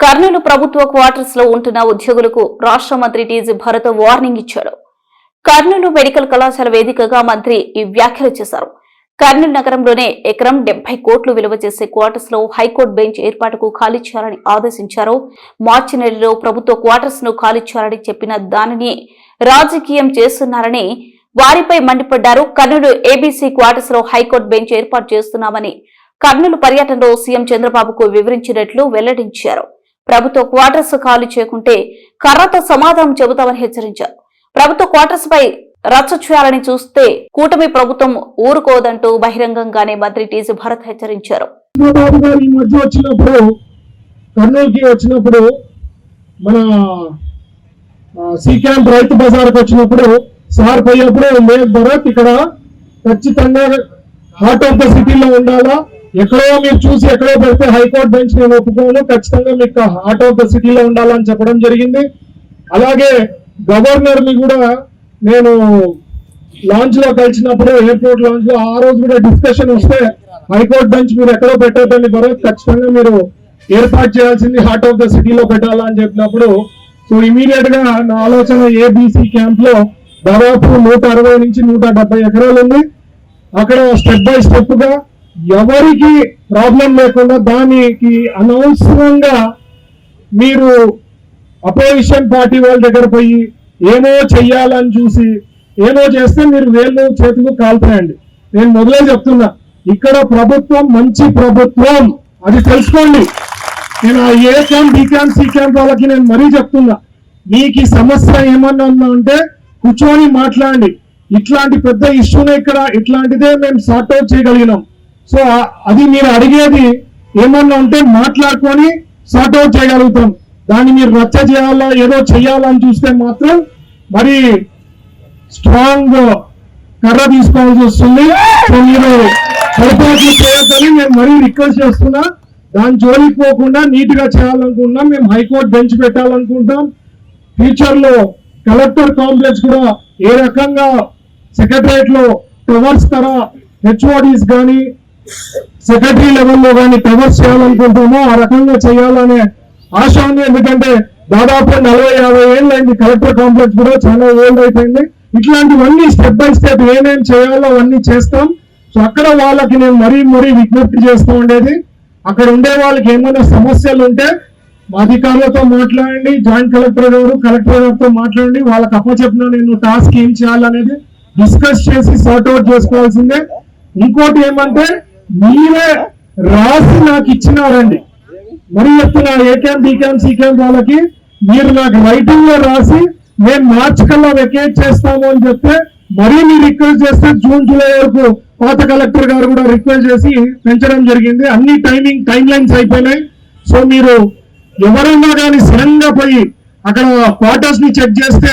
కర్నూలు ప్రభుత్వ క్వార్టర్స్లో ఉంటున్న ఉద్యోగులకు రాష్ట్ర మంత్రి టీజీ భరత్ వార్నింగ్ ఇచ్చాడు కర్నూలు మెడికల్ కళాశాల వేదికగా మంత్రి ఈ వ్యాఖ్యలు చేశారు. కర్నూలు నగరంలోనే ఎకరం డెబ్బై కోట్లు విలువ చేసే క్వార్టర్స్లో హైకోర్టు బెంచ్ ఏర్పాటుకు ఖాళీ చేయాలని ఆదేశించారు. మార్చి నెలలో ప్రభుత్వ క్వార్టర్స్ను ఖాళీ చేయాలని చెప్పిన దానిని రాజకీయం చేస్తున్నారని వారిపై మండిపడ్డారు. కర్నూలు ఏబీసీ క్వార్టర్స్లో హైకోర్టు బెంచ్ ఏర్పాటు చేస్తున్నామని కర్నూలు పర్యటనలో సీఎం చంద్రబాబుకు వివరించినట్లు వెల్లడించారు. ప్రభుత్వ క్వార్టర్స్ ఖాళీ చేయకుంటే కర్రతో సమాధానం చెబుతామని హెచ్చరించారు. ప్రభుత్వ క్వార్టర్స్ పై రచ్చ చేయాలని చూస్తే కూటమి ప్రభుత్వం ఊరుకోదంటూ బహిరంగంగానే మంత్రి టీజీ భరత్ హెచ్చరించారు. ఈ మధ్య వచ్చినప్పుడు కర్నూలుకి వచ్చినప్పుడు మన సి క్యాంప్ రైతు బజార్కి వచ్చినప్పుడు సార్ పోయినప్పుడు లేదు భరత్ ఇక్కడ ఖచ్చితంగా హార్ట్ ఆఫ్ ద సిటీలో ఉండాలా? ఎక్కడో మీరు చూసి ఎక్కడో పెడితే హైకోర్టు బెంచ్ నేను ఒప్పుకోను. ఖచ్చితంగా మీకు హార్ట్ ఆఫ్ ద సిటీలో ఉండాలని చెప్పడం జరిగింది. అలాగే గవర్నర్ని కూడా నేను లాంచ్లో కలిసినప్పుడు ఎయిర్పోర్ట్ లాంచ్లో ఆ రోజు కూడా డిస్కషన్ వస్తే హైకోర్టు బెంచ్ మీరు ఎక్కడో పెట్టొద్దని భరత్ ఖచ్చితంగా మీరు ఏర్పాటు చేయాల్సింది హార్ట్ ఆఫ్ ద సిటీలో పెట్టాలని చెప్పినప్పుడు. సో ఇమీడియట్గా నా ఆలోచన ఏబిసి క్యాంప్లో దాదాపు నూట అరవై నుంచి నూట డెబ్బై ఎకరాలు ఉంది అక్కడ స్టెప్ బై స్టెప్గా ఎవరికి ప్రాబ్లం లేకుండా దానికి అనవసరంగా మీరు అపోజిషన్ పార్టీ వాళ్ళ దగ్గర పోయి ఏమో చెయ్యాలని చూసి ఏమో చేస్తే మీరు వేళ్ళు చేతులు కాల్తాయండి నేను మొదలే చెప్తున్నా ఇక్కడ ప్రభుత్వం మంచి ప్రభుత్వం. అది తెలుసుకోండి. నేను ఆ A camp B camp C camp వాళ్ళకి నేను మరీ చెప్తున్నా మీకు సమస్య ఏమన్నా ఉందా అంటే కూర్చొని మాట్లాడండి. ఇట్లాంటి పెద్ద ఇష్యూనే ఇక్కడ ఇట్లాంటిదే మేము సార్ట్అవుట్ చేయగలిగినాం. సో అది మీరు అడిగేది ఏమన్నా ఉంటే మాట్లాడుకొని సార్ట్అవుట్ చేయగలుగుతాం. దాన్ని మీరు రచ్చ చేయాలా ఏదో చేయాలని చూస్తే మాత్రం మరి స్ట్రాంగ్ కర్ర తీసుకోవాల్సి వస్తుంది. సో మీరు పొరపాట్లు చేయొద్దని మేము మరీ రిక్వెస్ట్ చేస్తున్నా. దాని జోలికి పోకుండా నీట్గా చేయాలనుకుంటున్నాం. మేము హైకోర్టు బెంచ్ పెట్టాలనుకుంటాం ఫ్యూచర్లో కలెక్టర్ కాంప్లెక్స్ కూడా ఏ రకంగా సెక్రటరియట్లో టవర్స్ తర హెచ్ఓడీస్ కానీ సెక్రటరీ లెవెల్లో కానీ కవర్ చేయాలనుకుంటామో ఆ రకంగా చేయాలనే ఆశ ఉంది. ఎందుకంటే దాదాపు నలభై యాభై ఏళ్ళు అయింది కలెక్టర్ కాంప్లెక్స్ కూడా చాలా ఓల్డ్ అయిపోయింది. ఇట్లాంటివన్నీ స్టెప్ బై స్టెప్ ఏమేం చేయాలో అవన్నీ చేస్తాం. సో అక్కడ వాళ్ళకి నేను మరీ మరీ విజ్ఞప్తి చేస్తూ ఉండేది. అక్కడ ఉండే వాళ్ళకి ఏమైనా సమస్యలు ఉంటే మా అధికారులతో మాట్లాడండి జాయింట్ కలెక్టర్ గారు కలెక్టర్ గారితో మాట్లాడండి. వాళ్ళకి అప్పచెప్పిన నేను టాస్క్ ఏం చేయాలనేది డిస్కస్ చేసి సార్ట్అవుట్ చేసుకోవాల్సిందే. ఇంకోటి ఏమంటే మీరే రాసి నాకు ఇచ్చినారండి. మరి చెప్తున్నా A camp B camp C camp వాళ్ళకి మీరు నాకు రైటింగ్లో రాసి మేము మార్చ్ కల్లా వెకేట్ చేస్తాము అని చెప్తే మరీ మీరు రిక్వెస్ట్ చేస్తే జూన్ జూలై వరకు పాత కలెక్టర్ గారు కూడా రిక్వెస్ట్ చేసి పెంచడం జరిగింది. అన్ని టైమింగ్ టైం లైన్స్ అయిపోయినాయి. సో మీరు ఎవరన్నా కానీ సడన్గా పోయి అక్కడ క్వార్టర్స్ని చెక్ చేస్తే